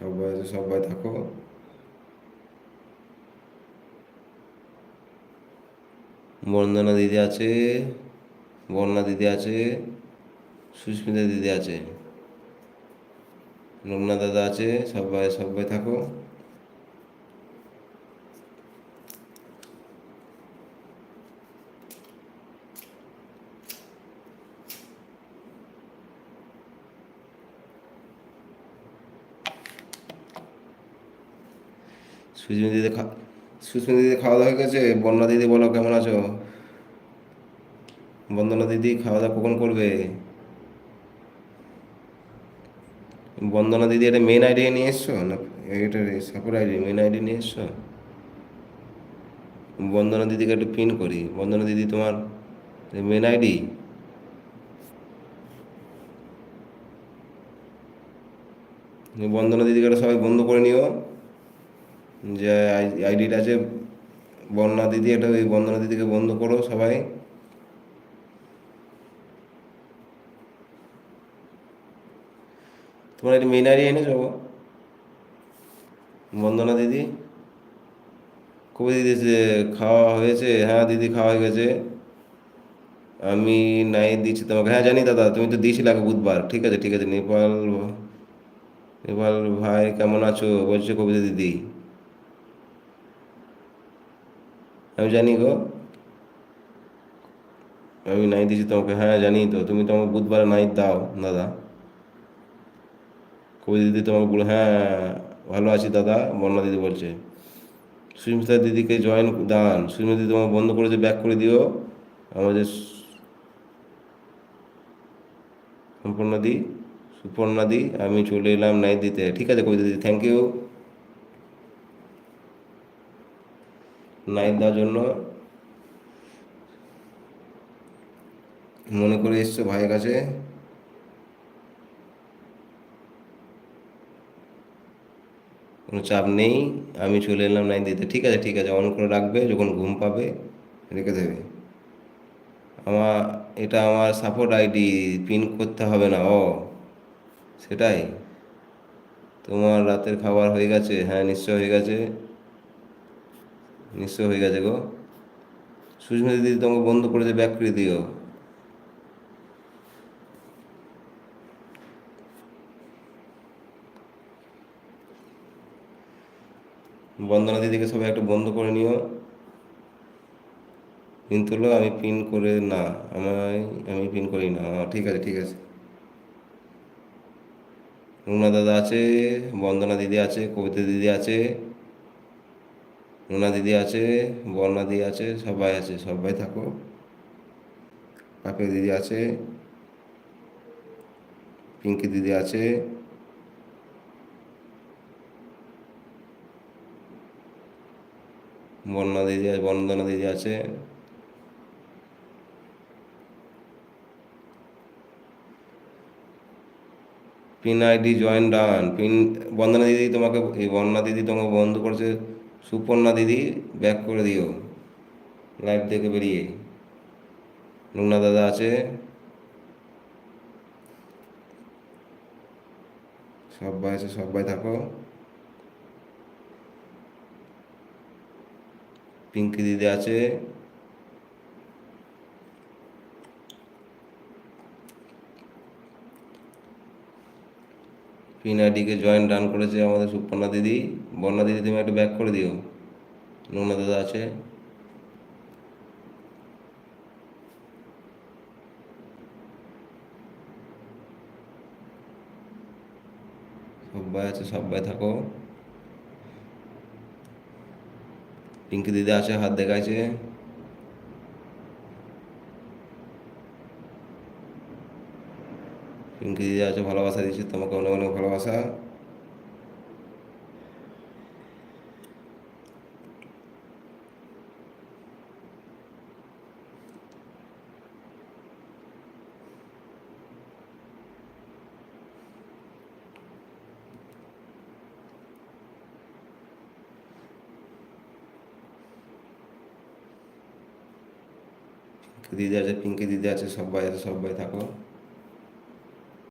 সবাই সবাই থাকো। বন্দনা দিদি আছে বন্যা দিদি আছে, সুস্মিতা দিদি আছে। রমনা দাদা আছে সবাই সবাই থাকো। সুস্মিতা দিদি সুস্মিতা দিদি খাওয়া দাওয়া হয়ে গেছে? বন্যা দিদি বলো, কেমন আছো? বন্দনা দিদি খাওয়া দাওয়া কখন করবে? বন্দনা দিদি এটা মেন আইডি নিয়ে এসছো? না, এটা সাপোর্ট আইডি মেন আইডি নিয়ে এসছো? বন্দনা দিদিকে একটু পিন করি। বন্দনা দিদি তোমার মেন আইডি বন্দনা দিদিকে সবাই বন্ধ করে নিও। যে আইডিটা আছে বন্যা দিদি, এটা ওই বন্দনা দিদিকে বন্ধ করো সবাই। তোমার একটা মেন আইডি এনেছো বন্দনা দিদি। কবে দিদি যে খাওয়া হয়েছে হ্যাঁ দিদি খাওয়া হয়ে গেছে। আমি নাই দিচ্ছি তোমাকে। হ্যাঁ জানি দাদা, তুমি তো দিয়েছিলে আগে বুধবার। ঠিক আছে ঠিক আছে, নেপাল নেপাল ভাই কেমন আছো? বলছে কবিতা দিদি। আমি জানি গো। আমি নাই দিছি তোমাকে। হ্যাঁ জানি তো। তুমি তো আমাকে বুধবার নাই দাও, দাদা। কবিতা দিদি তোমাকে বলো হ্যাঁ ভালো আছি দাদা বন্যা দিদি বলছে। সুস্মিতা দিদিকে জয়েন দান। সুস্মিতা দিদি তোমাকে বন্ধ করে করেছে ব্যাক করে দিও। আমাদের সম্পূর্ণ দি, সুপর্ণা দি, আমি চলে এলাম নাই দিতে। ঠিক আছে কবিতা দিদি থ্যাংক ইউ নাইট দেওয়ার জন্য মনে করে এসছো ভাইয়ের কাছে। কোনো চাপ নেই, আমি চলে এলাম নাইন দিতে। ঠিক আছে ঠিক আছে অন করে রাখবে, যখন ঘুম পাবে, রেখে দেবে। আমার, এটা আমার সাপোর্ট আইডি পিন করতে হবে না, ও। সেটাই। তোমার রাতের খাবার হয়ে গেছে হ্যাঁ নিশ্চয় হয়ে গেছে। নিশ্চয় হয়ে গেছে গো। সুস্মিতা দিদি তোমাকে বন্ধ করে দিয়ে ব্যাক করে দিও। বন্দনা দিদিকে সবাই একটু বন্ধ করে নিও। কিন্তু আমি পিন করে না আমায় আমি পিন করি না। আহ, ঠিক আছে ঠিক আছে। রুনা দাদা আছে বন্দনা দিদি আছে কবিতা দিদি আছে। রুনা দিদি আছে, বর্ণা দিদি আছে, সবাই আছে, সবাই থাকো। পাপে দিদি আছে, পিঙ্কি দিদি আছে। বন্যা দিদি আছে বন্দনা দিদি আছে। Pin ID join done. Pin Bandana দিদি তোমাকে, এই বন্যা দিদি তোমাকে বন্ধ করেছে সুপর্ণা দিদি ব্যাক করে দিও। লাইভ থেকে বেরিয়ে। রুনা দাদা আছে। সবাই আছে, সবাই থাকো। পিঙ্কি দিদি আছে। পিনাডিকে জয়েন ডান করেছে আমাদের সুপর্ণা দিদি। বন্যা দিদি, তুমি একটু ব্যাক করে দিও। নোনা দাদা আছে। সবাই আছে সবাই থাকো। পিঙ্কি দিদি আছে, হাত দেখাইছে। পিঙ্কি দিদি ভালোবাসা দিচ্ছে তোমাকে অনেক অনেক ভালোবাসা। দিদি আছে, পিঙ্কি দিদি আছে, সবাই আছে, সবাই থাকো।